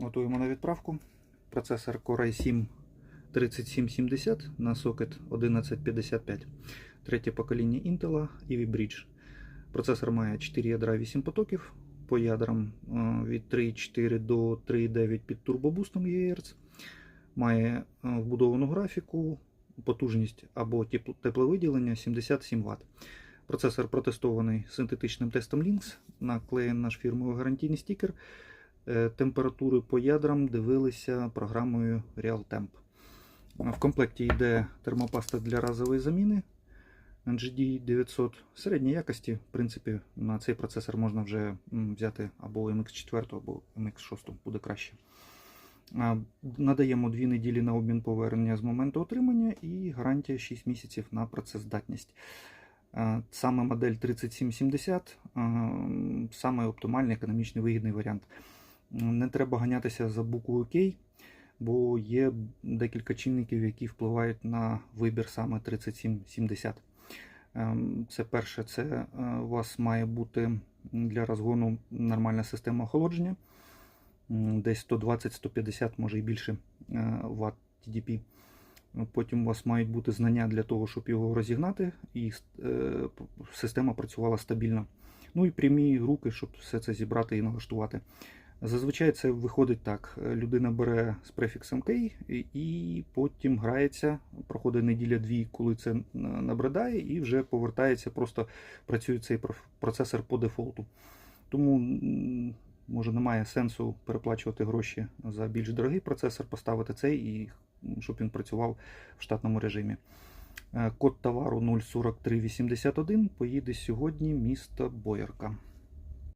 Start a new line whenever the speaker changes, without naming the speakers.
Готуємо на відправку. Процесор Core i7 3770 на сокет 1155. Третє покоління Intel Ivy Bridge. Процесор має 4 ядра 8 потоків. По ядрам е, від 3.4 до 3.9 під турбобустом ЄРЦ. Має е, вбудовану графіку, потужність або тепловиділення 77 Вт. Процесор протестований синтетичним тестом Lynx, наклеєн наш фірмовий гарантійний стікер. Е, Температури по ядрам дивилися програмою RealTemp. В комплекті йде термопаста для разової заміни NGD 900 середньої якості. В принципі, на цей процесор можна вже взяти або MX4, або MX6, буде краще. Надаємо 2 неділі на обмін повернення з моменту отримання і гарантія 6 місяців на працездатність. Саме модель 3770 а, саме оптимальний економічний вигідний варіант. Не треба ганятися за буквою К, бо є декілька чинників, які впливають на вибір саме 3770. Ем, Це перше, це е, у вас має бути для розгону нормальна система охолодження, десь 120-150, може і більше е, Вт TDP. Потім у вас мають бути знання для того, щоб його розігнати, і е, система працювала стабільно. Ну і прямі руки, щоб все це зібрати і налаштувати. Зазвичай це виходить так: людина бере з префіксом K і- потім грається, проходить неділя-дві, коли це набридає, і вже повертається, просто працює цей процесор по дефолту. Тому може немає сенсу переплачувати гроші за більш дорогий процесор, поставити цей і щоб він працював в штатному режимі. Е, Код товару 04381 поїде сьогодні місто Боярка.